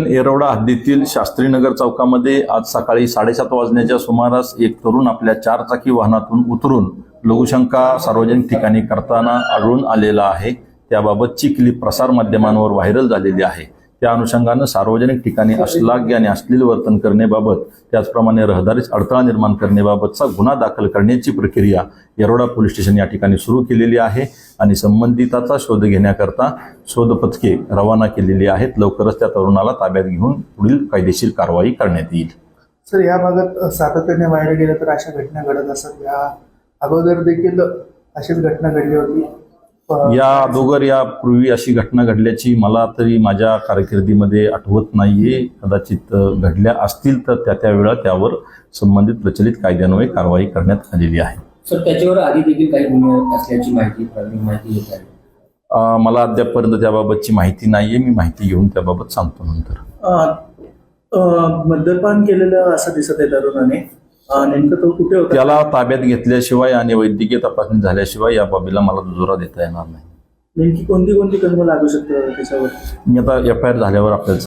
येरवडा हद्दीतील शास्त्रीनगर चौकामध्ये आज सकाळी साडेसात वाजण्याच्या सुमारास एक तरुण आपल्या चारचाकी वाहनातून उतरून लघुशंका सार्वजनिक ठिकाणी करताना आढळून आलेला आहे. त्याबाबतची क्लिप प्रसारमाध्यमांवर व्हायरल झालेली आहे. त्या अनुषंगानं सार्वजनिक ठिकाणी अश्लाघ्य आणि अश्लील वर्तन करण्याबाबत त्याचप्रमाणे रहदारीस अडथळा निर्माण करण्याबाबतचा गुन्हा दाखल करण्याची प्रक्रिया येरोडा पोलीस स्टेशन या ठिकाणी सुरू केलेली आहे आणि संबंधिताचा शोध घेण्याकरता शोध पथके रवाना केलेली आहेत. लवकरच त्या तरुणाला ताब्यात घेऊन पुढील कायदेशीर कारवाई करण्यात येईल. सर या भागात सातत्याने बाहेर गेलं तर अशा घटना घडत असत या अगोदर देखील अशीच घटना घडली होती. या अगोदर यापूर्वी अशी घटना घडल्याची मला तरी माझ्या कारकिर्दीमध्ये आठवत नाहीये. कदाचित घडल्या असतील तर त्या त्या वेळा त्यावर संबंधित प्रचलित कायद्यान्वये कारवाई करण्यात आलेली आहे. सर त्याच्यावर आधी देखील काही गुन्हे असल्याची माहिती माहिती येत आहे. मला अद्यापपर्यंत त्याबाबतची माहिती नाहीये. मी माहिती घेऊन त्याबाबत सांगतो नंतर. मद्यपान केलेलं असं दिसत आहे तरुणाने. नेमकं तो कुठे होता? त्याला ताब्यात घेतल्याशिवाय आणि वैद्यकीय तपासणी झाल्याशिवाय या बाबीला मला दुजोरा देता येणार नाही. नेमकी कोणती कोणती कलमं लागू शकतं त्याच्यावर? मी आता एफ आय आर झाल्यावर आपल्याला